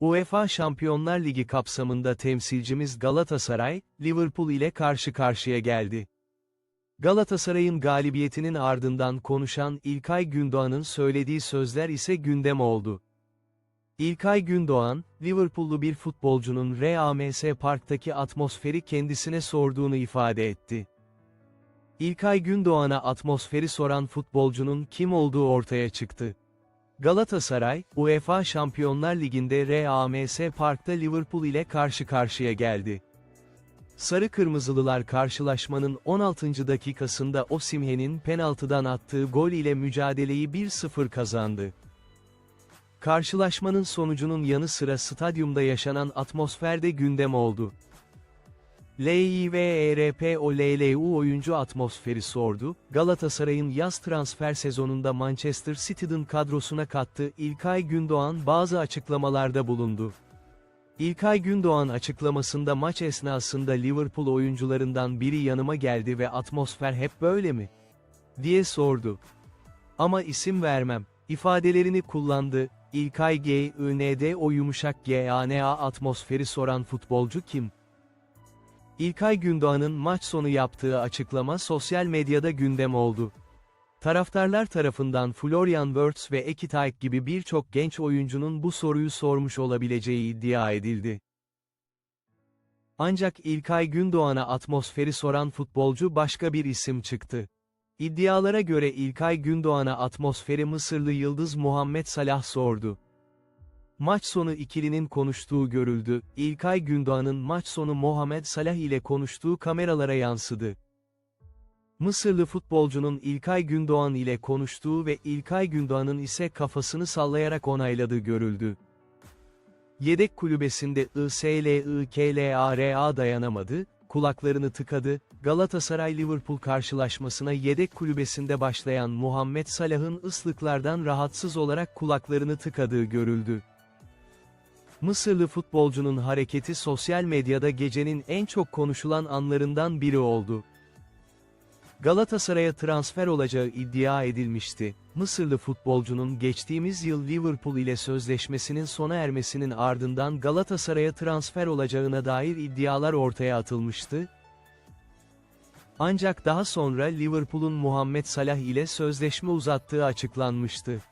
UEFA Şampiyonlar Ligi kapsamında temsilcimiz Galatasaray, Liverpool ile karşı karşıya geldi. Galatasaray'ın galibiyetinin ardından konuşan İlkay Gündoğan'ın söylediği sözler ise gündem oldu. İlkay Gündoğan, Liverpoollu bir futbolcunun RAMS Park'taki atmosferi kendisine sorduğunu ifade etti. İlkay Gündoğan'a atmosferi soran futbolcunun kim olduğu ortaya çıktı. Galatasaray, UEFA Şampiyonlar Ligi'nde RAMS Park'ta Liverpool ile karşı karşıya geldi. Sarı Kırmızılılar karşılaşmanın 16. dakikasında Osimhen'in penaltıdan attığı gol ile mücadeleyi 1-0 kazandı. Karşılaşmanın sonucunun yanı sıra stadyumda yaşanan atmosferde gündem oldu. LİVERPOLLU oyuncu atmosferi sordu, Galatasaray'ın yaz transfer sezonunda Manchester City'nin kadrosuna kattığı İlkay Gündoğan bazı açıklamalarda bulundu. İlkay Gündoğan açıklamasında maç esnasında Liverpool oyuncularından biri yanıma geldi ve atmosfer hep böyle mi? diye sordu. Ama isim vermem, ifadelerini kullandı, İlkay G, IND o yumuşak GANA atmosferi soran futbolcu kim? İlkay Gündoğan'ın maç sonu yaptığı açıklama sosyal medyada gündem oldu. Taraftarlar tarafından Florian Wirtz ve Ekitay gibi birçok genç oyuncunun bu soruyu sormuş olabileceği iddia edildi. Ancak İlkay Gündoğan'a atmosferi soran futbolcu başka bir isim çıktı. İddialara göre İlkay Gündoğan'a atmosferi Mısırlı yıldız Muhammed Salah sordu. Maç sonu ikilinin konuştuğu görüldü, İlkay Gündoğan'ın maç sonu Muhammed Salah ile konuştuğu kameralara yansıdı. Mısırlı futbolcunun İlkay Gündoğan ile konuştuğu ve İlkay Gündoğan'ın ise kafasını sallayarak onayladığı görüldü. Yedek kulübesinde ISLIKLARA dayanamadı, kulaklarını tıkadı, Galatasaray-Liverpool karşılaşmasına yedek kulübesinde başlayan Muhammed Salah'ın ıslıklardan rahatsız olarak kulaklarını tıkadığı görüldü. Mısırlı futbolcunun hareketi sosyal medyada gecenin en çok konuşulan anlarından biri oldu. Galatasaray'a transfer olacağı iddia edilmişti. Mısırlı futbolcunun geçtiğimiz yıl Liverpool ile sözleşmesinin sona ermesinin ardından Galatasaray'a transfer olacağına dair iddialar ortaya atılmıştı. Ancak daha sonra Liverpool'un Muhammed Salah ile sözleşme uzattığı açıklanmıştı.